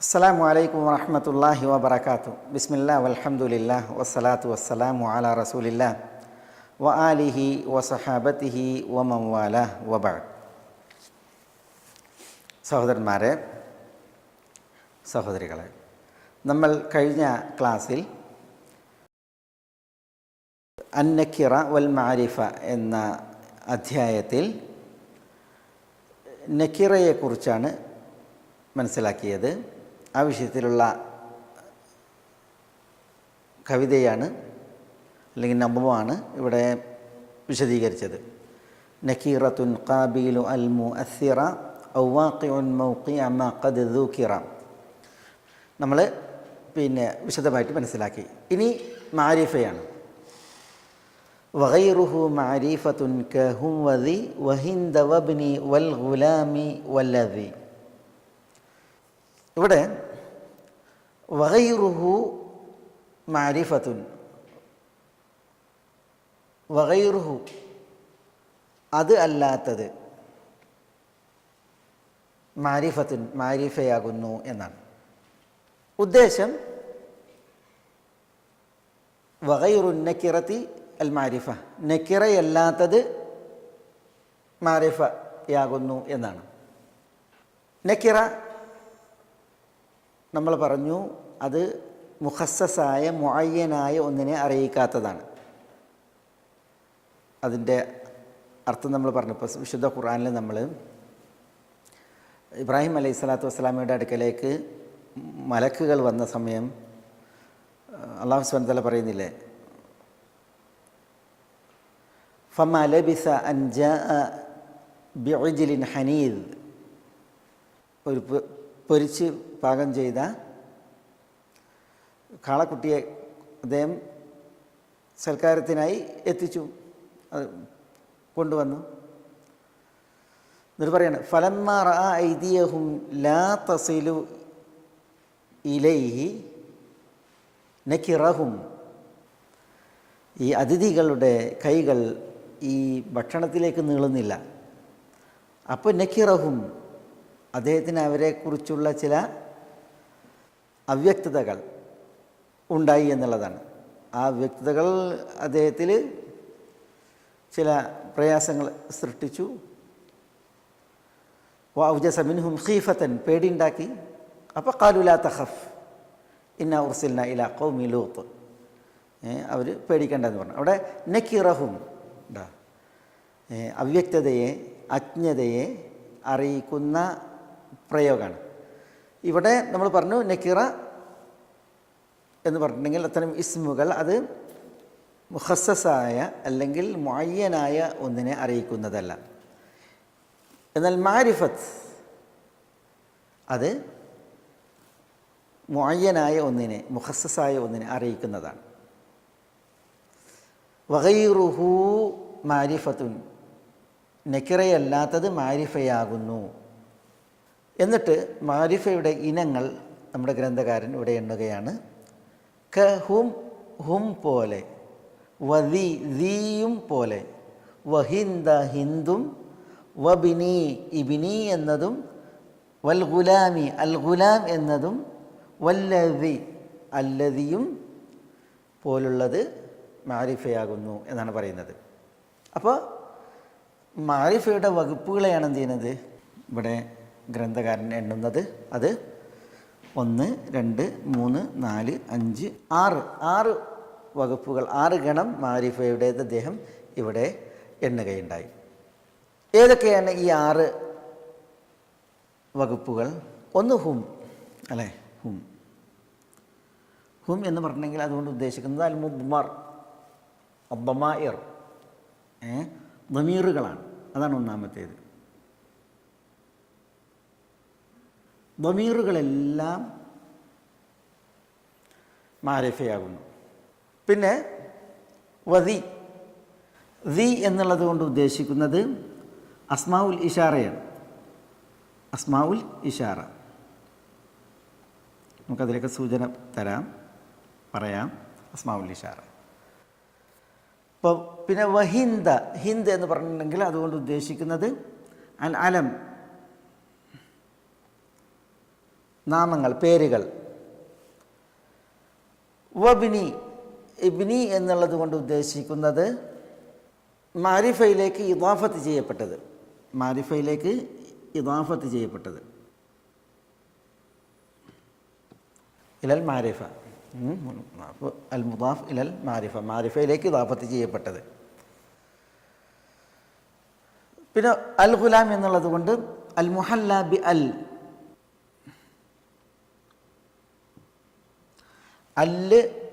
അസ്സാം അലൈക്കും വറഹമത്തല്ലാഹി വബർക്കാത്തു ബിസ്മില്ലാ വൽഹംദുലില്ലാ വസ്സലാത്തു വസ്സലാമു അല റസൂലില്ല വ ആലിഹി വസഹാബത്തിഹി വമവാല വബാദ് സഹോദരന്മാരെ സഹോദരികളെ നമ്മൾ കഴിഞ്ഞ ക്ലാസ്സിൽ അന്നക്കിറ വൽ മാരിഫ എന്ന അധ്യായത്തിൽ നക്കിറയെക്കുറിച്ചാണ് മനസ്സിലാക്കിയത്. ആ വിഷയത്തിലുള്ള കവിതയാണ് അല്ലെങ്കിൽ നമ്പമാണ് ഇവിടെ വിശദീകരിച്ചത്. നക്കീറത്തുൻ കാബീലു അൽ മു അസിറ ഔവാഖിഉൻ മൗഖി അമ്മ ഖദ് ദൂക്കിറ നമ്മൾ പിന്നെ വിശദമായിട്ട് മനസ്സിലാക്കി. ഇനി മാരിഫയാണ്. വഗൈറുഹു മാരിഫത്തുൻ കഹും വദി വൽ ഗുലാമി വല്ലദി. ഇവിടെ വഗൈറുഹു മാരിഫത്തുൻ. വഗൈറുഹു അത് അല്ലാത്തത് മാരിഫത്തുൻ മാരിഫയാകുന്നു എന്നാണ്. ഉദ്ദേശം വഗൈറു നക്കിറത്തി അൽ മാരിഫ. നക്കിറയല്ലാത്തത് മാരിഫയാകുന്നു എന്നാണ്. നക്കിറ നമ്മൾ പറഞ്ഞു അത് മുഹസ്സസായ മുഅയ്യനായ ഒന്നിനെ അറിയിക്കാത്തതാണ്. അതിന്റെ അർത്ഥം നമ്മൾ പറഞ്ഞപ്പോൾ വിശുദ്ധ ഖുർആനിൽ നമ്മൾ ഇബ്രാഹിം അലൈഹി സ്വലാത്തു വസ്സലാമയുടെ അടുക്കലേക്ക് മലക്കുകൾ വന്ന സമയം അള്ളാഹു സ്വന്തല പറയുന്നില്ലേ? ഫമ ലബിസ അൻജ ബിഅജിലിൻ ഹനീദ്. ഒരു പൊരിച്ച് പാകം ചെയ്ത കാളക്കുട്ടിയെ അദ്ദേഹം സൽക്കാരത്തിനായി എത്തിച്ചു. അത് കൊണ്ടുവന്നു. എന്നിട്ട് പറയാണ് ഫലന്മാർ ആ ഐതിയഹും ലാ തസിലു ഇലൈഹി നക്കിറഹും. ഈ അതിഥികളുടെ കൈകൾ ഈ ഭക്ഷണത്തിലേക്ക് നീളുന്നില്ല. അപ്പോൾ നക്കിറഹും അദ്ദേഹത്തിന് അവരെക്കുറിച്ചുള്ള ചില അവ്യക്തതകൾ ഉണ്ടായി എന്നുള്ളതാണ്. ആ വ്യക്തതകൾ അദ്ദേഹത്തിൽ ചില പ്രയാസങ്ങൾ സൃഷ്ടിച്ചു. ഔജസ മിൻഹും ഖീഫത്തൻ പേടിയുണ്ടാക്കി. അപ്പോൾ കാലുലാ തഹഫ് ഇന്ന ഉർസിൽന ഇല കൗമി ലൂത്ത്. അവർ പേടിക്കേണ്ടെന്ന് പറഞ്ഞു. അവിടെ നക്കിറഹും അവ്യക്തതയെ അജ്ഞതയെ അറിയിക്കുന്ന പ്രയോഗമാണ് ഇവിടെ നമ്മൾ പറഞ്ഞു നക്കിറ എന്ന് പറഞ്ഞിട്ടുണ്ടെങ്കിൽ അത്തരം ഇസ്മുകൾ അത് മുഹസ്സസായ അല്ലെങ്കിൽ മുഅയ്യനായ ഒന്നിനെ അറിയിക്കുന്നതല്ല. എന്നാൽ മാരിഫത്ത് അത് മുഅയ്യനായ ഒന്നിനെ മുഹസ്സസായ ഒന്നിനെ അറിയിക്കുന്നതാണ്. വഗൈറുഹു മാരിഫത്തുൻ. നെക്കിറയല്ലാത്തത് മാരിഫയാകുന്നു. എന്നിട്ട് മാരിഫയുടെ ഇനങ്ങൾ നമ്മുടെ ഗ്രന്ഥകാരൻ ഇവിടെ എണ്ണുകയാണ്. ക ഹും ഹും പോലെ വതി ദീയും പോലെ വഹിന്ദ ഹിന്ദും വബിനി ഇബിനി എന്നതും വൽ ഗുലാമി അൽ ഗുലാം എന്നതും വല്ലതി അല്ലതിയും പോലുള്ളത് മാരിഫയാകുന്നു എന്നാണ് പറയുന്നത്. അപ്പോൾ മാരിഫയുടെ വകുപ്പുകളെയാണ് എന്ത് ചെയ്യുന്നത്? ഇവിടെ ഗ്രന്ഥകാരൻ എണ്ണുന്നത് അത് ഒന്ന് രണ്ട് മൂന്ന് നാല് അഞ്ച് ആറ്. ആറ് വകുപ്പുകൾ ആറ് ഗണം മാരിഫയുടേത് അദ്ദേഹം ഇവിടെ എണ്ണുകയുണ്ടായി. ഏതൊക്കെയാണ് ഈ ആറ് വകുപ്പുകൾ? ഒന്ന് ഹും അല്ലേ? ഹും. ഹും എന്ന് പറഞ്ഞെങ്കിൽ അതുകൊണ്ട് ഉദ്ദേശിക്കുന്നത് അൽ മുബ്മർ ഏ? ദമീറുകളാണ്. അതാണ് ഒന്നാമത്തേത്. ദമീറുകളെല്ലാം മാരഫയാകുന്നു. പിന്നെ വതി ദി എന്നുള്ളത് കൊണ്ട് ഉദ്ദേശിക്കുന്നത് അസ്മാവുൽ ഇഷാറയാണ്. അസ്മാവുൽ ഇഷാറ. നമുക്കതിലൊക്കെ സൂചന തരാം പറയാം. അസ്മാവുൽ ഇഷാറ. ഇപ്പോൾ പിന്നെ വഹിന്ദ ഹിന്ദ് എന്ന് പറഞ്ഞിട്ടുണ്ടെങ്കിൽ അതുകൊണ്ട് ഉദ്ദേശിക്കുന്നത് അൽ അലം നാമങ്ങൾ പേരുകൾ. വബിനി ഇബ്നി എന്നുള്ളത് കൊണ്ട് ഉദ്ദേശിക്കുന്നത് മാരിഫയിലേക്ക് ഇദാഫത്ത് ചെയ്യപ്പെട്ടത്. മാരിഫയിലേക്ക് ഇദാഫത്ത് ചെയ്യപ്പെട്ടത്. ഇലൽ മാരിഫ. അൽ മുദാഫ് ഇലൽ മാരിഫ. മാരിഫയിലേക്ക് ഇദാഫത്ത് ചെയ്യപ്പെട്ടത്. പിന്നെ അൽ ഗുലാം എന്നുള്ളത് കൊണ്ട് അൽ മുഹല്ല ബി അൽ അല്ല്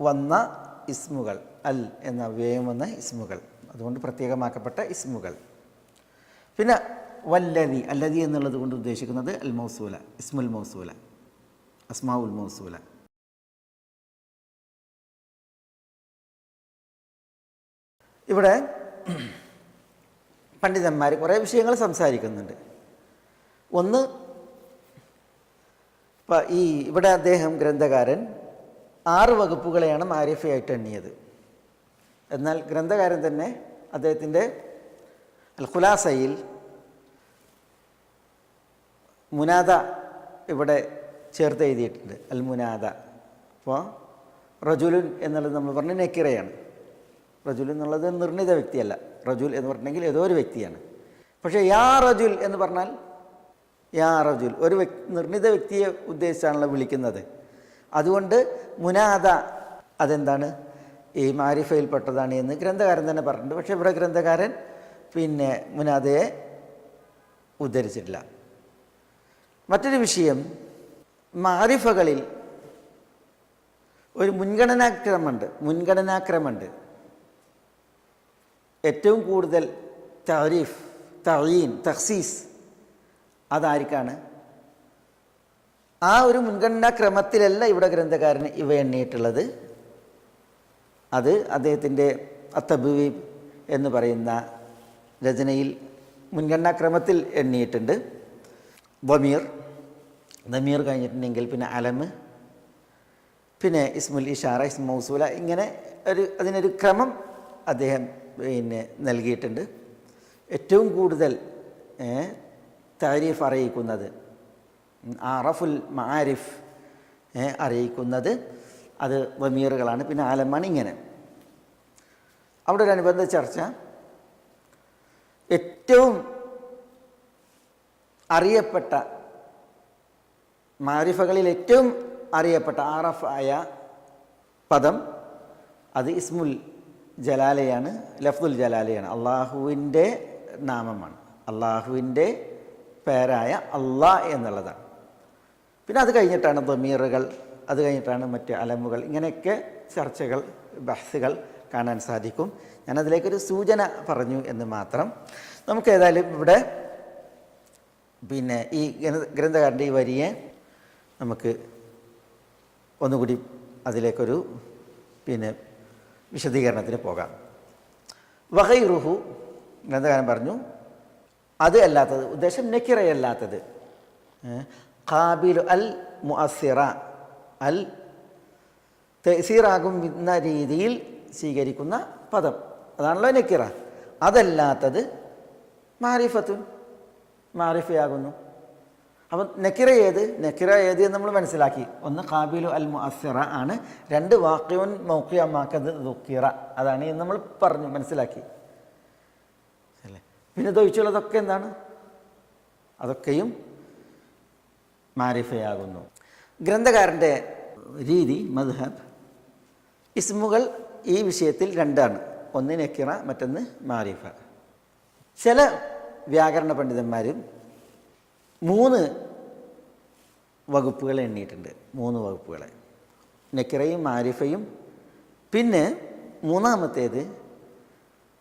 വന്ന ഇസ്മുകൾ. അൽ എന്ന വ്യയം വന്ന ഇസ്മുകൾ. അതുകൊണ്ട് പ്രത്യേകമാക്കപ്പെട്ട ഇസ്മുകൾ. പിന്നെ വല്ലതി അല്ലതി എന്നുള്ളത് കൊണ്ട് ഉദ്ദേശിക്കുന്നത് അൽ മൗസൂല ഇസ്മുൽ മൗസൂല അസ്മാ ഉൽ മൗസൂല. ഇവിടെ പണ്ഡിതന്മാർ കുറേ വിഷയങ്ങൾ സംസാരിക്കുന്നുണ്ട്. ഒന്ന് ഈ ഇവിടെ അദ്ദേഹം ഗ്രന്ഥകാരൻ ആറ് വകുപ്പുകളെയാണ് മാരിഫയായിട്ട് എണ്ണിയത്. എന്നാൽ ഗ്രന്ഥകാരൻ തന്നെ അദ്ദേഹത്തിന്റെ അൽ ഖുലാസയിൽ മുനാദ ഇവിടെ ചേർത്ത് എഴുതിയിട്ടുണ്ട്. അൽ മുനാദ അപ്പോൾ റജുലുൻ എന്നുള്ളത് നമ്മൾ പറഞ്ഞ നെക്കിറയാണ്. റജുൽ എന്നുള്ളത് നിർണിത വ്യക്തിയല്ല. റജുൽ എന്ന് പറഞ്ഞെങ്കിൽ ഏതോ ഒരു വ്യക്തിയാണ്. പക്ഷേ യാ റജുൽ എന്ന് പറഞ്ഞാൽ യാ റജുൽ. ഒരു വ്യക്തി നിർണിത വ്യക്തിയെ ഉദ്ദേശിച്ചാണല്ലോ വിളിക്കുന്നത്. അതുകൊണ്ട് മുനാദ അതെന്താണ്? ഈ മാരിഫയിൽപ്പെട്ടതാണ് എന്ന് ഗ്രന്ഥകാരൻ തന്നെ പറഞ്ഞിട്ടുണ്ട്. പക്ഷേ ഇവിടെ ഗ്രന്ഥകാരൻ പിന്നെ മുനാദയെ ഉദ്ധരിച്ചിട്ടില്ല. മറ്റൊരു വിഷയം മാരിഫകളിൽ ഒരു മുൻഗണനാക്രമമുണ്ട്. മുൻഗണനാക്രമമുണ്ട്. ഏറ്റവും കൂടുതൽ തരീഫ് തഴീൻ തഹ്സീസ് അതാർക്കാണ്? ആ ഒരു മുൻഗണനാ ക്രമത്തിലല്ല ഇവിടെ ഗ്രന്ഥകാരൻ ഇവ എണ്ണിയിട്ടുള്ളത്. അത് അദ്ദേഹത്തിന്റെ അത്തബുവീബ് എന്ന് പറയുന്ന രചനയിൽ മുൻഗണനാക്രമത്തിൽ എണ്ണിയിട്ടുണ്ട്. ബമീർ ദമീർ കഴിഞ്ഞിട്ടുണ്ടെങ്കിൽ പിന്നെ അലമ് പിന്നെ ഇസ്മുൽ ഇഷാറ ഇസ്മു മൗസൂല ഇങ്ങനെ ഒരു അതിനൊരു ക്രമം അദ്ദേഹം പിന്നെ നൽകിയിട്ടുണ്ട്. ഏറ്റവും കൂടുതൽ താരീഫ് അറിയിക്കുന്നത് അറഫുൽ മാരിഫ് അറിയിക്കുന്നത്. അത് വമീറുകളാണ്. പിന്നെ ആലമാണ് ഇങ്ങനെ. അവിടെ ഒരു അനുബന്ധ ചർച്ച. ഏറ്റവും അറിയപ്പെട്ട മാരിഫകളിൽ ഏറ്റവും അറിയപ്പെട്ട ആറഫ് ആയ പദം അത് ഇസ്മുൽ ജലാലയാണ് ലഫ്ദുൽ ജലാലയാണ്. അള്ളാഹുവിന്റെ നാമമാണ്. അള്ളാഹുവിന്റെ പേരായ അള്ളാ എന്നുള്ളതാണ്. പിന്നെ അത് കഴിഞ്ഞിട്ടാണ് ദമീറുകൾ അത് കഴിഞ്ഞിട്ടാണ് മറ്റ് അലമുകൾ. ഇങ്ങനെയൊക്കെ ചർച്ചകൾ ബഹസുകൾ കാണാൻ സാധിക്കും. ഞാനതിലേക്കൊരു സൂചന പറഞ്ഞു എന്ന് മാത്രം. നമുക്ക് ഏതായാലും ഇവിടെ പിന്നെ ഈ ഗ്രന്ഥ- ഗ്രന്ഥകാരന്റെ ഈ വരിയെ നമുക്ക് ഒന്നുകൂടി അതിലേക്കൊരു പിന്നെ വിശദീകരണത്തിന് പോകാം. വഹൈറുഹു ഗ്രന്ഥകാരൻ പറഞ്ഞു അത് അല്ലാത്തത് ഉദ്ദേശം നെക്കിറയല്ലാത്തത്. ഖാബിലു അൽ മുഅസിറ അൽ തെസീറാകുന്ന രീതിയിൽ സ്വീകരിക്കുന്ന പദം. അതാണല്ലോ നെക്കിറ. അതല്ലാത്തത് മാരിഫത്തുൻ മാരിഫയാകുന്നു. അപ്പം നെക്കിറ ഏത്? നെക്കിറ ഏത് എന്ന് നമ്മൾ മനസ്സിലാക്കി. ഒന്ന് ഖാബിലു അൽ മുഅസിറ ആണ്. രണ്ട് വാക്യവൻ മൗക്കിയമാക്കത് ദുക്കിറ. അതാണ് നമ്മൾ പറഞ്ഞു മനസ്സിലാക്കി. അല്ലേ? പിന്നെ തൊഴിച്ചുള്ളതൊക്കെ എന്താണ്? അതൊക്കെയും മാരിഫയാകുന്നു. ഗ്രന്ഥകാരന്റെ രീതി മദ്ഹബ് ഇസ്മുകൾ ഈ വിഷയത്തിൽ രണ്ടാണ്. ഒന്ന് നെക്കിറ മറ്റൊന്ന് മാരിഫ. ചില വ്യാകരണ പണ്ഡിതന്മാരും മൂന്ന് വകുപ്പുകൾ എണ്ണിയിട്ടുണ്ട്. മൂന്ന് വകുപ്പുകളെ. നെക്കിറയും മാരിഫയും. പിന്നെ മൂന്നാമത്തേത്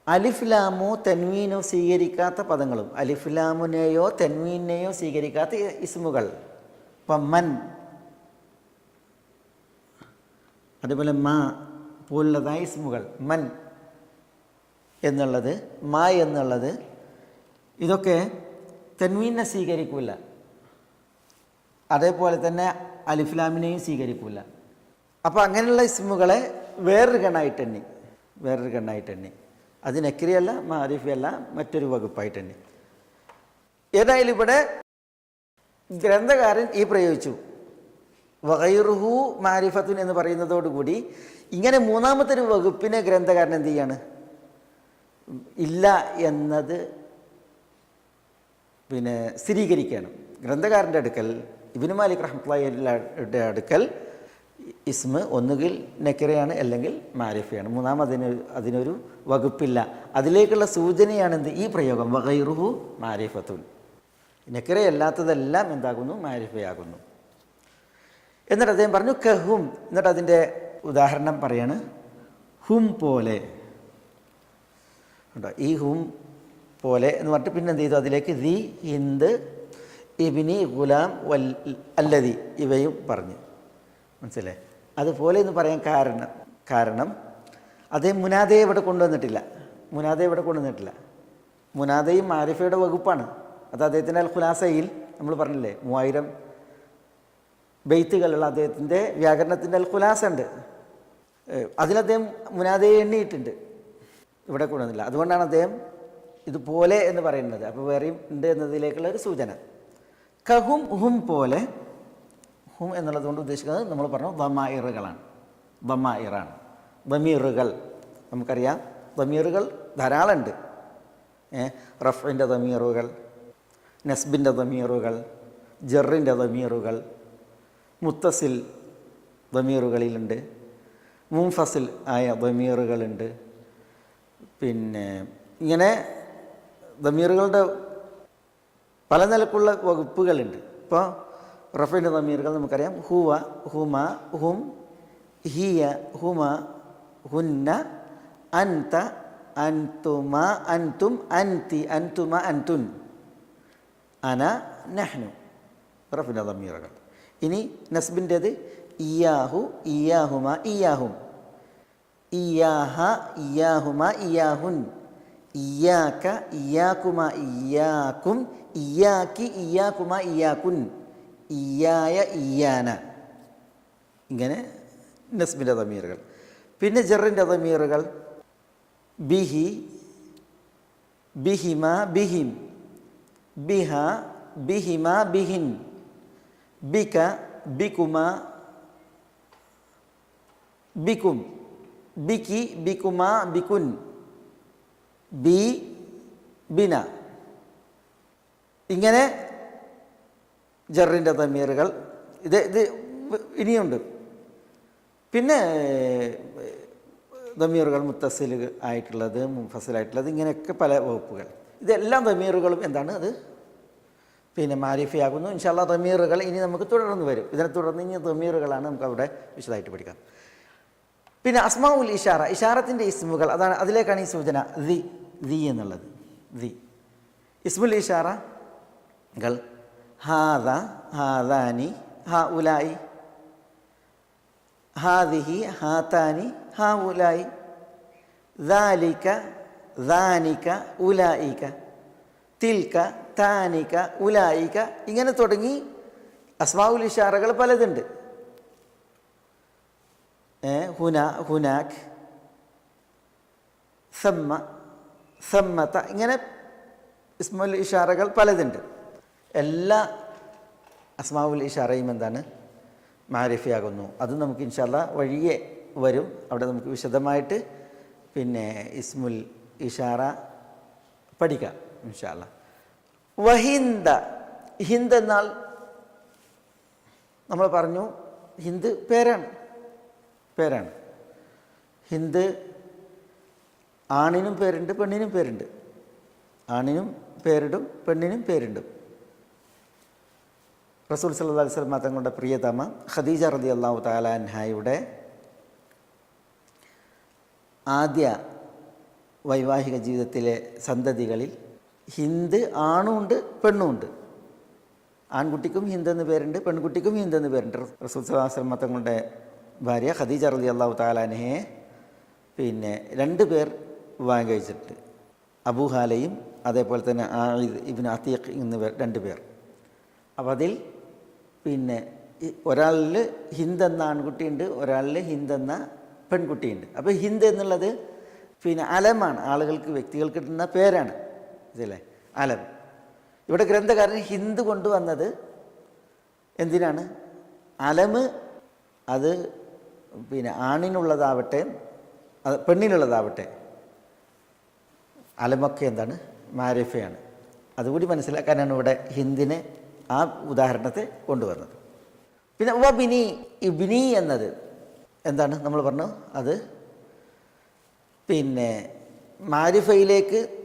അലിഫ്ലാമോ തെൻവീനോ സ്വീകരിക്കാത്ത പദങ്ങളും. അലിഫ്ലാമുനെയോ തെൻവീനെയോ സ്വീകരിക്കാത്ത ഇസ്മുകൾ. ഇപ്പം മൻ. അതുപോലെ മാ പോലുള്ളതായ ഇസ്മുകൾ മൻ എന്നുള്ളത് മാ എന്നുള്ളത് ഇതൊക്കെ തെൻവീനെ സ്വീകരിക്കില്ല അതേപോലെ തന്നെ അലിഫ്ലാമിനെയും സ്വീകരിക്കില്ല അപ്പോൾ അങ്ങനെയുള്ള ഇസ്മുകളെ വേറൊരു ഗണായിട്ട് തന്നെ വേറൊരു ഗണ്ണായിട്ട് തന്നെ അത് നക്രിയല്ല മാരിഫയല്ല മറ്റൊരു വകുപ്പായിട്ട് തന്നെ ഏതായാലും ഇവിടെ ഗ്രന്ഥകാരൻ ഈ പ്രയോഗിച്ചു. വൈറുഹു മാരിഫത്തുൻ എന്ന് പറയുന്നതോടുകൂടി ഇങ്ങനെ മൂന്നാമത്തെ ഒരു വകുപ്പിനെ ഗ്രന്ഥകാരൻ എന്ത് ചെയ്യാണ്? ഇല്ല എന്നത് പിന്നെ സ്ഥിരീകരിക്കുകയാണ്. ഗ്രന്ഥകാരന്റെ അടുക്കൽ ഇബിന് മാലിക് റഹ്മുള്ളയുടെ അടുക്കൽ ഇസ്മ ഒന്നുകിൽ നെക്കിറയാണ് അല്ലെങ്കിൽ മാരിഫയാണ്. മൂന്നാം അതിന് അതിനൊരു വകുപ്പില്ല. അതിലേക്കുള്ള സൂചനയാണ് എന്ത്? ഈ പ്രയോഗം വകൈറുഹു മാരിഫത്തുൻ. നെക്കിറയല്ലാത്തതെല്ലാം എന്താകുന്നു? മാരിഫയാകുന്നു. എന്നിട്ട് അദ്ദേഹം പറഞ്ഞു കഹും എന്നിട്ട് അതിന്റെ ഉദാഹരണം പറയാണ് ഹും പോലെ. കേട്ടോ ഈ ഹും പോലെ എന്ന് പറഞ്ഞിട്ട് പിന്നെ എന്ത് ചെയ്തു? അതിലേക്ക് ദി ഹിന്ദ് ഇബിനി ഗുലാം വൽ അല്ലതി ഇവയും പറഞ്ഞു. മനസ്സിലായി അതുപോലെ എന്ന് പറയാൻ കാരണം കാരണം അദ്ദേഹം മുനാദയെ ഇവിടെ കൊണ്ടുവന്നിട്ടില്ല. മുനാദയെ ഇവിടെ കൊണ്ടുവന്നിട്ടില്ല. മുനാദയും മാരിഫയുടെ വകുപ്പാണ്. അത് അദ്ദേഹത്തിന്റെ അൽ ഖുലാസയിൽ നമ്മൾ പറഞ്ഞില്ലേ മൂവായിരം ബെയ്ത്തുകളുള്ള അദ്ദേഹത്തിന്റെ വ്യാകരണത്തിന്റെ അൽ ഖുലാസ ഉണ്ട് അതിലദ്ദേഹം മുനാദയെ എണ്ണിയിട്ടുണ്ട്. ഇവിടെ കൊണ്ടുവന്നില്ല. അതുകൊണ്ടാണ് അദ്ദേഹം ഇതുപോലെ എന്ന് പറയുന്നത്. അപ്പോൾ വേറെയും ഉണ്ട് എന്നതിലേക്കുള്ള ഒരു സൂചന. കഹും ഹും പോലെ ഹും എന്നുള്ളത് കൊണ്ട് ഉദ്ദേശിക്കുന്നത് നമ്മൾ പറഞ്ഞു ദമായിറുകളാണ് ദമായിറാണ് ദമീറുകൾ നമുക്കറിയാം. ദമീറുകൾ ധാരാളമുണ്ട്. റഫിന്റെ ദമീറുകൾ നസ്ബിന്റെ ദമീറുകൾ ജറിന്റെ ദമീറുകൾ മുത്തസിൽ ദമീറുകളിലുണ്ട് മുംഫസിൽ ആയ ദമീറുകളുണ്ട്. പിന്നെ ഇങ്ങനെ ദമീറുകളുടെ പല നിലക്കുള്ള വകുപ്പുകളുണ്ട്. ഇപ്പോൾ റഫിന്റെ ദമീറുകൾ നമുക്കറിയാം. ഹുവ ഹുമ ഹും ഹിയ ഹുമ ഹുന്ന അൻത അൻതുമ അൻതും അൻതി അൻതുമ അൻതുൻ. അന നഹ്നു. റഫിന ദമീറുകൾ. ഇനി നസ്ബിന്റേത് ഇയാഹു ഇയാഹുമ ഇയാഹും. ഇയാഹ ഇയാഹുമ ഇയാഹുൻ. ഇയാക്ക ഇയാക്കുമ ഇയാക്കും. ഇയാക്കി ഇയാക്കുമ ഇയാക്കുൻ. ഇയായ ഇയാന. ഇങ്ങനെ നസ്ബിന്റെ തമീറുകൾ പിന്നെ ജറിന്റെ തമീറുകൾ ബിഹി ബിഹിമ ബിഹിം. ബിഹ ബിഹിമ ബിഹിൻ. ബിക ബികുമ ബിക്കും ബിക്കി ബിക്കുമ ബിക്കുൻ ബി ബിന. ഇങ്ങനെ ജറിന്റെ തമീറുകൾ. ഇത് ഇത് ഇനിയുണ്ട്. പിന്നെ ദമീറുകൾ മുത്തസിൽ ആയിട്ടുള്ളത് മുഫസിലായിട്ടുള്ളത് ഇങ്ങനെയൊക്കെ പല വകുപ്പുകൾ. ഇതെല്ലാം തമീറുകളും എന്താണ് അത്? പിന്നെ മാരിഫിയാകുന്നു. ഇൻഷാല്ല തമീറുകൾ ഇനി നമുക്ക് തുടർന്ന് വരും. ഇതിനെ തുടർന്ന് ഇനി തമീറുകളാണ് നമുക്ക് അവിടെ വിശദമായിട്ട് പഠിക്കാം. പിന്നെ അസ്മാവുൽ ഇഷാറ ഇഷാറത്തിന്റെ ഇസ്മുകൾ. അതാണ് അതിലേക്കാണ് ഈ സൂചന ദി ദി എന്നുള്ളത്. ദി. ഇസ്മുൽ ഇഷാറകൾ ഹാദ ഹാദാനി ഹാ ഉലായി ഹാദിഹി ഹാത്താനി ഹാ ഉലായി ദാലിക ദാനിക ഉലായിക തിൽക്ക താനിക ഉലായിക ഇങ്ങനെ തുടങ്ങി അസ്മാവുൽ ഇഷാറകൾ പലതുണ്ട്. ഹുന ഹുനാഖ് സമ്മ സമ്മത്ത ഇങ്ങനെ ഇസ്മുൽ ഇഷാറകൾ പലതുണ്ട്. എല്ലാ അസ്മാവുൽ ഇഷാറയും എന്താണ്? മാരിഫിയാകുന്നു. അത് നമുക്ക് ഇൻഷാല്ല വഴിയെ വരും. അവിടെ നമുക്ക് വിശദമായിട്ട് പിന്നെ ഇസ്മുൽ ഇഷാറ പഠിക്കാം ഇൻഷാല്ല വഹിന്ദ ഹിന്ദ് എന്നാൽ നമ്മൾ പറഞ്ഞു ഹിന്ദ് പേരാണ് പേരാണ്. ഹിന്ദ് ആണിനും പേരുണ്ട് പെണ്ണിനും പേരുണ്ട്. ആണിനും പേരിടും പെണ്ണിനും പേരിടും. റസൂൽ സല്ലു സ്വലമ തങ്ങളുടെ പ്രിയതമ ഖദീജ റതി അള്ളാഹു താലാൻഹായുടെ ആദ്യ വൈവാഹിക ജീവിതത്തിലെ സന്തതികളിൽ ഹിന്ദ് ആണുമുണ്ട് പെണ്ണുമുണ്ട് ആൺകുട്ടിക്കും ഹിന്ദ് എന്ന് പേരുണ്ട് പെൺകുട്ടിക്കും ഹിന്ദ് എന്ന് പേരുണ്ട്. റസൂൽ വസല്ലം തങ്ങളുടെ ഭാര്യ ഖദീജ റലി അള്ളാഹു താലാനെ പിന്നെ രണ്ട് പേർ വിവാഹം കഴിച്ചിട്ടുണ്ട് അബൂഹാലയും അതേപോലെ തന്നെ ആയിദ് ഇബിൻ അത്തീഖ് എന്നിവർ രണ്ട് പേർ. അപ്പം അതിൽ പിന്നെ ഒരാളിൽ ഹിന്ദ് എന്ന ആൺകുട്ടിയുണ്ട് ഒരാളിൽ ഹിന്ദ് എന്ന പെൺകുട്ടിയുണ്ട്. അപ്പോൾ ഹിന്ദ് എന്നുള്ളത് പിന്നെ അലമാണ്. ആളുകൾക്ക് വ്യക്തികൾക്ക് കിട്ടുന്ന പേരാണ്. ഇതല്ലേ? അലം. ഇവിടെ ഗ്രന്ഥകാരൻ ഹിന്ദു കൊണ്ടുവന്നത് എന്തിനാണ്? അലമ് അത് പിന്നെ ആണിനുള്ളതാവട്ടെ അത് പെണ്ണിനുള്ളതാവട്ടെ. അലമൊക്കെ എന്താണ്? മാരിഫയാണ്. അതുകൂടി മനസ്സിലാക്കാനാണ് ഇവിടെ ഹിന്ദിനെ ആ ഉദാഹരണത്തെ കൊണ്ടുവന്നത്. പിന്നെ വബിനി ഇബിനി എന്നത് എന്താണ്? നമ്മൾ പറഞ്ഞു? അത് പിന്നെ മാരിഫയിലേക്ക്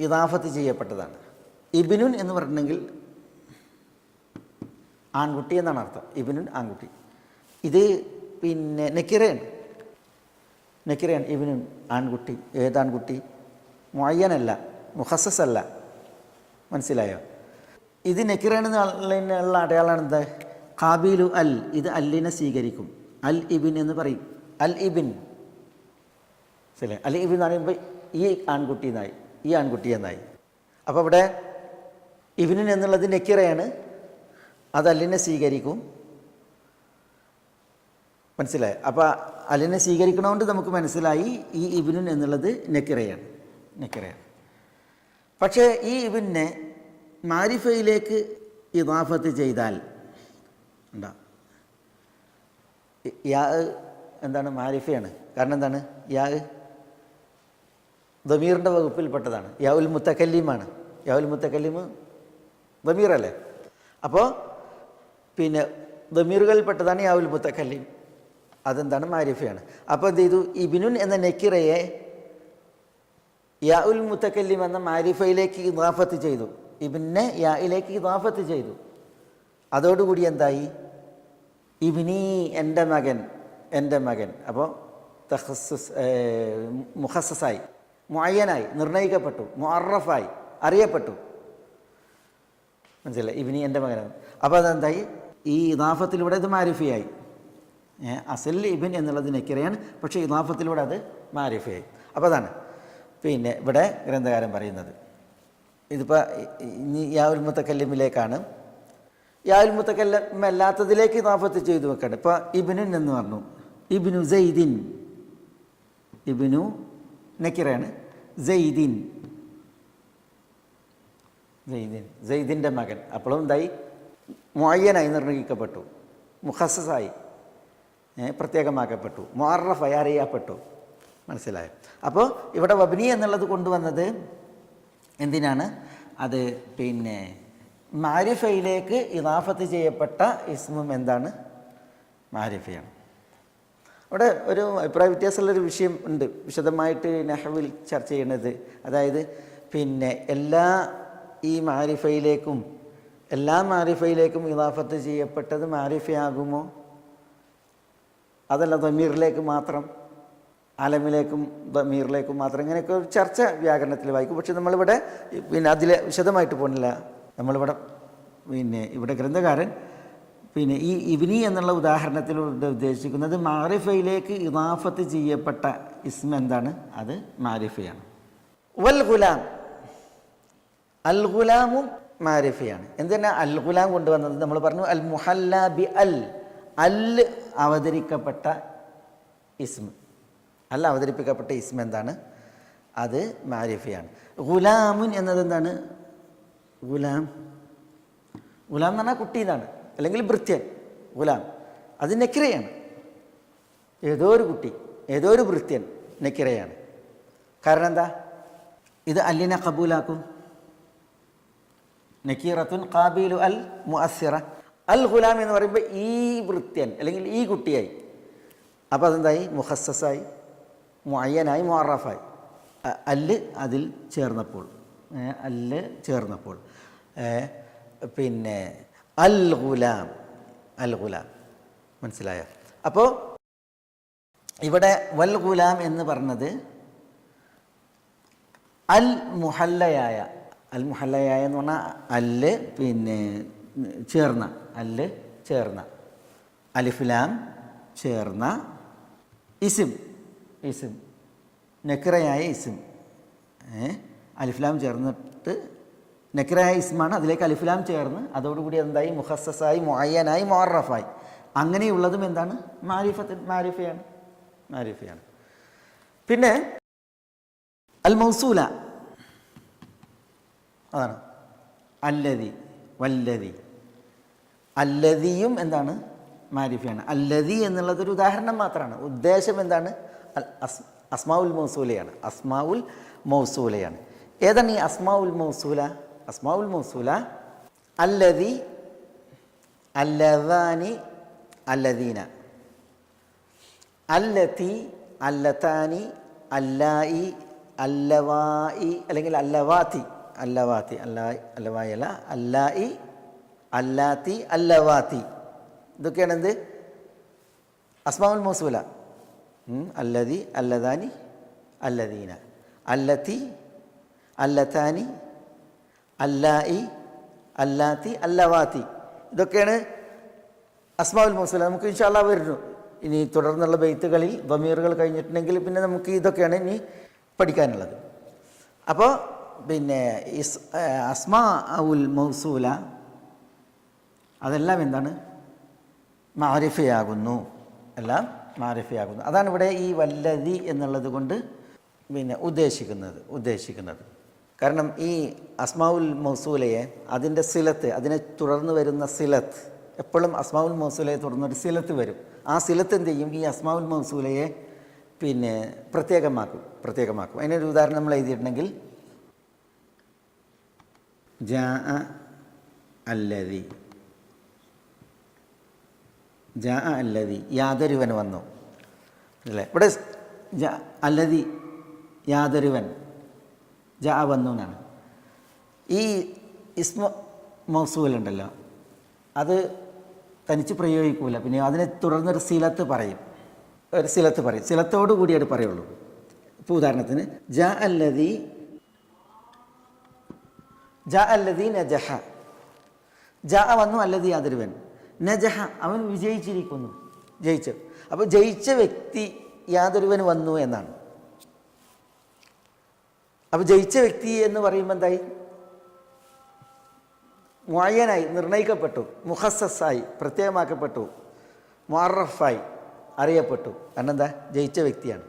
ഇതാഫത്ത് ചെയ്യപ്പെട്ടതാണ്. ഇബിനുൻ എന്ന് പറഞ്ഞിട്ടുണ്ടെങ്കിൽ ആൺകുട്ടി എന്നാണ് അർത്ഥം. ഇബിനുൻ ആൺകുട്ടി. ഇത് പിന്നെ നെക്കിറയാണ് നെക്കിറയാണ് ഇബിനുൻ ആൺകുട്ടി. ഏതാൺകുട്ടി? മുയ്യനല്ല മുഹസസ് അല്ല മനസ്സിലായോ? ഇത് നെക്കിറയാണെന്നുള്ള അടയാളമാണ് എന്താ? കാബീലു അൽ. ഇത് അല്ലിനെ സ്വീകരിക്കും. അൽ ഇബിൻ എന്ന് പറയും. അൽ ഇബിൻ. ശരി അല്ലെങ്കിൽ ഇബിൻ എന്ന് പറയുമ്പോൾ ഈ ആൺകുട്ടി എന്നായി ഈ ആൺകുട്ടി എന്നായി അപ്പോൾ ഇവിടെ ഇവനിൻ എന്നുള്ളത് നെക്കിറയാണ്. അത് അല്ലിനെ സ്വീകരിക്കും. മനസ്സിലായി? അപ്പോൾ അല്ലിനെ സ്വീകരിക്കണോണ്ട് നമുക്ക് മനസ്സിലായി ഈ ഇബിനുൻ എന്നുള്ളത് നെക്കിറയാണ്. നെക്കിറയാണ്. പക്ഷേ ഈ ഇബിനെ മാരിഫയിലേക്ക് ഇതാഫത്ത് ചെയ്താൽ ഉണ്ടാ യാ എന്താണ്? മാരിഫയാണ്. കാരണം എന്താണ്? യാ ദമീറിന്റെ വകുപ്പിൽപ്പെട്ടതാണ്. യാവുൽ മുത്തക്കല്ലീമാണ് യാവുൽ മുത്തക്കല്ലീമ് ദമീറല്ലേ? അപ്പോൾ പിന്നെ ദമീറുകളിൽപ്പെട്ടതാണ് യാവുൽ മുത്തക്കല്ലീം അതെന്താണ്? മാരിഫയാണ്. അപ്പോൾ എന്ത് ചെയ്തു? ഇബിനുൻ എന്ന നെക്കിറയെ യാഉൽ മുത്തക്കല്ലിം എന്ന മാരിഫയിലേക്ക് ഇതാഫത്ത് ചെയ്തു. ഇബിനെ യായിലേക്ക് ഇതാഫത്ത് ചെയ്തു. അതോടുകൂടി എന്തായി? ഇബിനി എന്റെ മകൻ എന്റെ മകൻ. അപ്പോൾ തഹസ്സസ് മുഹസ്സസായി മുഅയ്യനായി നിർണയിക്കപ്പെട്ടു മുഅറഫായി അറിയപ്പെട്ടു. മനസ്സിലായി ഇവനി എന്റെ മകനാണ്. അപ്പോൾ അതെന്തായി? ഈ ഇദാഫത്തിലൂടെ ഇത് മാരിഫിയായി. അസൽ ഇബിൻ എന്നുള്ളത് നെക്കിറയാണ് പക്ഷേ ഇദാഫത്തിലൂടെ അത് മാരിഫിയായി. അപ്പോൾ അതാണ്. പിന്നെ ഇവിടെ ഗ്രന്ഥകാരൻ പറയുന്നത്. ഇതിപ്പോൾ ഇനി യാവുൽ മുത്തക്കല്ലിമിലേക്കാണ്. യാവുൽ മുത്തക്കല്ലം അല്ലാത്തതിലേക്ക് ഇതാഫത്ത് ചെയ്തു വെക്കണം. ഇപ്പോൾ ഇബിനുൻ എന്ന് പറഞ്ഞു. ഇബിനു സെയ്ദിൻ ഇബിനു നക്കിറയാണ് സെയ്ദിൻ. സെയ്ദിൻ. സെയ്ദിന്റെ മകൻ. അപ്പോഴും എന്തായി? മുഅയ്യനായി നിർണയിക്കപ്പെട്ടു മുഹസ്സായി പ്രത്യേകമാക്കപ്പെട്ടു. മാറ അറിയപ്പെട്ടു മനസ്സിലായോ? അപ്പോൾ ഇവിടെ വബ്നി എന്നുള്ളത് കൊണ്ടുവന്നത് എന്തിനാണ്? അത് പിന്നെ മാരിഫയിലേക്ക് ഇതാഫത്ത് ചെയ്യപ്പെട്ട ഇസ്മും എന്താണ്? മാരിഫയാണ്. അവിടെ ഒരു അഭിപ്രായ വ്യത്യാസമുള്ളൊരു വിഷയം ഉണ്ട്. വിശദമായിട്ട് നെഹവിൽ ചർച്ച ചെയ്യണത്. അതായത് പിന്നെ എല്ലാ ഈ മാരിഫയിലേക്കും എല്ലാ മാരിഫയിലേക്കും ഇതാഫത്ത് ചെയ്യപ്പെട്ടത് മാരിഫയാകുമോ? അതല്ല ദമീറിലേക്ക് മാത്രം ആലമിലേക്കും ദമീറിലേക്കും മാത്രം ഇങ്ങനെയൊക്കെ ഒരു ചർച്ച വ്യാകരണത്തിൽ വായിക്കും. പക്ഷെ നമ്മളിവിടെ പിന്നെ അതിൽ വിശദമായിട്ട് പോകുന്നില്ല നമ്മളിവിടെ പിന്നെ ഇവിടെ ഗ്രന്ഥകാരൻ പിന്നെ ഈ ഇബിനി എന്നുള്ള ഉദാഹരണത്തിലൂടെ ഉദ്ദേശിക്കുന്നത് മാരിഫയിലേക്ക് ഇതാഫത്ത് ചെയ്യപ്പെട്ട ഇസ്മ എന്താണ്? അത് മാരിഫയാണ്. വൽ ഗുലാം. അൽ ഗുലാമും മാരിഫയാണ്. എന്തിനാ അൽ ഗുലാം കൊണ്ടുവന്നത്? നമ്മൾ പറഞ്ഞു അൽ മുഹല്ല ബി അൽ. അൽ അവതരിക്കപ്പെട്ട ഇസ്മ. അൽ അവതരിപ്പിക്കപ്പെട്ട ഇസ്മ എന്താണ്? അത് മാരിഫയാണ്. ഗുലാമുൻ എന്നത് എന്താണ് ഗുലാം. ഗുലാം എന്ന് പറഞ്ഞാൽ കുട്ടി എന്നാണ്. അല്ലെങ്കിൽ ഭൃത്യൻ ഗുലാം. അത് നെക്കിറയാണ് ഏതോ ഒരു കുട്ടി ഏതോ ഒരു ഭൃത്യൻ നെക്കിറയാണ് കാരണം എന്താ? ഇത് അല്ലിനെ കബൂലാക്കും നക്കീറത്തുൻ കാബീലു അൽ മുഅസിറ അൽ ഗുലാം എന്ന് പറയുമ്പോൾ ഈ വൃത്യൻ അല്ലെങ്കിൽ ഈ കുട്ടിയായി. അപ്പോൾ അതെന്തായി? മുഹസ്സസായി മുഅയ്യനായി മുഅറഫായി. അല്ല് അതിൽ ചേർന്നപ്പോൾ. അല്ല് ചേർന്നപ്പോൾ. പിന്നെ അൽ ഗുലാം അൽ ഗുലാം മനസ്സിലായോ? അപ്പോൾ ഇവിടെ വൽ ഗുലാം എന്ന് പറഞ്ഞത് അൽ മുഹല്ലയായ അൽ മുഹല്ലയായ എന്ന് പറഞ്ഞാൽ അല്ല് പിന്നെ ചേർന്ന അല്ല് ചേർന്ന. അലിഫുലാം ചേർന്ന ഇസിം ഇസിം. നെക്രയായ ഇസിം. അലിഫ്ലാം ചേർന്നിട്ട് നെക്രയായ ഇസ്മാണ് അതിലേക്ക് അലിഫുലാം ചേർന്ന് അതോടുകൂടി എന്തായി? മുഹസ്സസായി മൊയ്യനായി മുഅറഫായി. അങ്ങനെയുള്ളതും എന്താണ്? മാരിഫത്ത് മാരിഫയാണ്. മാരിഫയാണ്. പിന്നെ അൽ മൗസൂല അതാണ്. അല്ലതി വല്ലതി അല്ലതിയും എന്താണ്? മാരിഫയാണ്. അല്ലതി എന്നുള്ളതൊരു ഉദാഹരണം മാത്രമാണ്. ഉദ്ദേശം എന്താണ്? അസ് അസ്മാവുൽ മൗസൂലയാണ്. അസ്മാവുൽ മൗസൂലയാണ്. ഏതാണ് ഈ അസ്മാവുൽ മൗസൂല? അസ്മാവുൽ മൗസൂല അല്ലതി അല്ലദാനി അല്ലദീന അല്ലത്തി അല്ലത്താനി അല്ലായി അല്ലവായി അല്ലെങ്കിൽ അല്ലവാത്തി അല്ലവാത്തി അല്ലായി അല്ലവായി അല്ല. അല്ലായി അല്ലാത്തി അല്ലവാത്തി ഇതൊക്കെയാണ് എന്ത്? അസ്മാവുൽ മൗസൂല ഉം, അല്ലതി അല്ലദാനി അല്ലദീന അല്ലത്തി അല്ലത്താനി അല്ലായി അല്ലാത്തി അല്ലവാത്തി. ഇതൊക്കെയാണ് അസ്മാവുൽ മൗസൂല നമുക്ക് ഇൻഷാല്ല വരുന്നു. ഇനി തുടർന്നുള്ള ബെയ്ത്തുകളിൽ ബമീറുകൾ കഴിഞ്ഞിട്ടുണ്ടെങ്കിൽ പിന്നെ നമുക്ക് ഇതൊക്കെയാണ് ഇനി പഠിക്കാനുള്ളത്. അപ്പോൾ പിന്നെ ഇസ് അസ്മാ ഉൽ മൗസൂല അതെല്ലാം എന്താണ്? മാരിഫയാകുന്നു. എല്ലാം മാരിഫയാകുന്നു. അതാണ് ഇവിടെ ഈ വല്ലതി എന്നുള്ളത് കൊണ്ട് പിന്നെ ഉദ്ദേശിക്കുന്നത് ഉദ്ദേശിക്കുന്നത്. കാരണം ഈ അസ്മാവുൽ മൗസൂലയെ അതിന്റെ സിലത്ത് അതിനെ തുടർന്ന് വരുന്ന സിലത്ത് എപ്പോഴും അസ്മാവുൽ മൗസൂലയെ തുടർന്നൊരു സിലത്ത് വരും. ആ സിലത്ത് എന്ത് ചെയ്യും? ഈ അസ്മാവുൽ മൗസൂലയെ പിന്നെ പ്രത്യേകമാക്കും പ്രത്യേകമാക്കും. അതിനൊരു ഉദാഹരണം നമ്മൾ എഴുതിയിട്ടുണ്ടെങ്കിൽ ജാ അല്ലതി ജാ അല്ലതി യാതൊരുവൻ വന്നു. അല്ലേ? ഇവിടെ അല്ലതി യാതൊരുവൻ. ജാ വന്നു എന്നാണ്. ഈ ഇസ്മ മൗസൂലുണ്ടല്ലോ അത് തനിച്ച് പ്രയോഗിക്കൂല. പിന്നെ അതിനെ തുടർന്നൊരു സിലത്ത് പറയും. ഒരു സിലത്ത് പറയും. സിലത്തോടു കൂടിയായിട്ട് പറയുള്ളൂ. ഇപ്പോൾ ഉദാഹരണത്തിന് ജ അല്ലതി ജ അല്ലതി നജഹ. ജ വന്നു അല്ലതി അതിരുവൻ. നജഹ അവൻ വിജയിച്ചിരിക്കുന്നു. ജയിച്ചു. അപ്പോൾ ജയിച്ച വ്യക്തി യാതൊരുവൻ വന്നു എന്നാണ്. അപ്പോൾ ജയിച്ച വ്യക്തി എന്ന് പറയുമ്പോൾ എന്തായി? മുഅയ്യനായി നിർണയിക്കപ്പെട്ടു മുഹസ്സസായി പ്രത്യേകമാക്കപ്പെട്ടു മുഅറഫായി അറിയപ്പെട്ടു. കാരണം എന്താ ജയിച്ച വ്യക്തിയാണ്.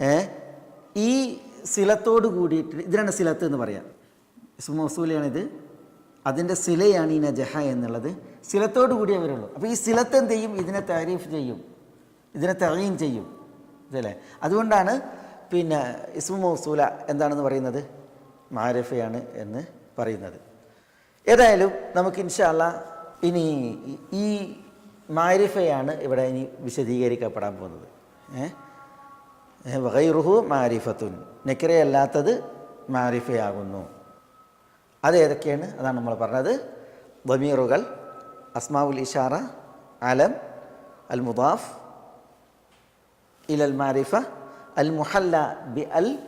ഏ? ഈ സിലത്തോട് കൂടിയിട്ട് ഇതിനാണ് സിലത്ത് എന്ന് പറയാം. ഇസ്മോസൂലയാണിത് അതിന്റെ സിലയാണ് ഈ നജഹ എന്നുള്ളത്. സിലത്തോട് കൂടിയേ വരുള്ളൂ അപ്പോൾ ഈ സിലത്ത് എന്ത് ചെയ്യും? ഇതിനെ താരീഫ് ചെയ്യും. ഇതിനെ തഴയും ചെയ്യും. ഇതല്ലേ? അതുകൊണ്ടാണ് പിന്നെ ഇസ്മു മൗസൂല എന്താണെന്ന് പറയുന്നത്? മാരഫയാണ് എന്ന് പറയുന്നത്. ഏതായാലും നമുക്ക് ഇൻഷാല്ല ഇനി ഈ മാരിഫയാണ് ഇവിടെ ഇനി വിശദീകരിക്കപ്പെടാൻ പോകുന്നത്. ഏഹ് വൈറുഹു മാരിഫത്തുൻ. നെക്കരയല്ലാത്തത് മാരിഫയാകുന്നു. അത് ഏതൊക്കെയാണ്? അതാണ് നമ്മൾ പറഞ്ഞത്. ബമീറുകൾ അസ്മാവുൽ ഇഷാറ അലം അൽ മുദാഫ് ഇലൽ മാരിഫ അൽ മുഹല്ല ബി അൽ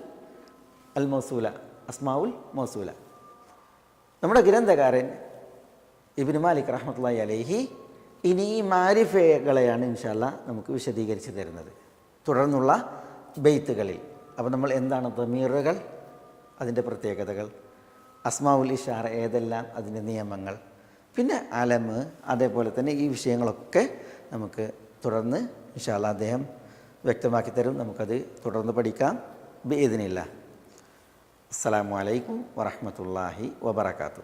അൽ മൗസൂല അസ്മാവുൽ മൗസൂല. നമ്മുടെ ഗ്രന്ഥകാരൻ ഇബിന് മാലിക് റഹ്മത്തുള്ളി അലൈഹി ഇനി ഈ മാരിഫകളെയാണ് ഇൻഷാല്ല നമുക്ക് വിശദീകരിച്ച് തരുന്നത്. തുടർന്നുള്ള ബെയ്ത്തുകളിൽ. അപ്പോൾ നമ്മൾ എന്താണ് ദമീറുകൾ? അതിന്റെ പ്രത്യേകതകൾ. അസ്മാവുൽ ഇഷാർ ഏതെല്ലാം? അതിന്റെ നിയമങ്ങൾ. പിന്നെ അലമ് അതേപോലെ തന്നെ ഈ വിഷയങ്ങളൊക്കെ നമുക്ക് തുടർന്ന് ഇൻഷാല്ല അദ്ദേഹം വ്യക്തമാക്കി തരും നമുക്കത് തുടർന്ന് പഠിക്കാം. ബി അസ്സാം വലൈക്കും വറഹമത്തല്ലാഹി വബർക്കാത്തു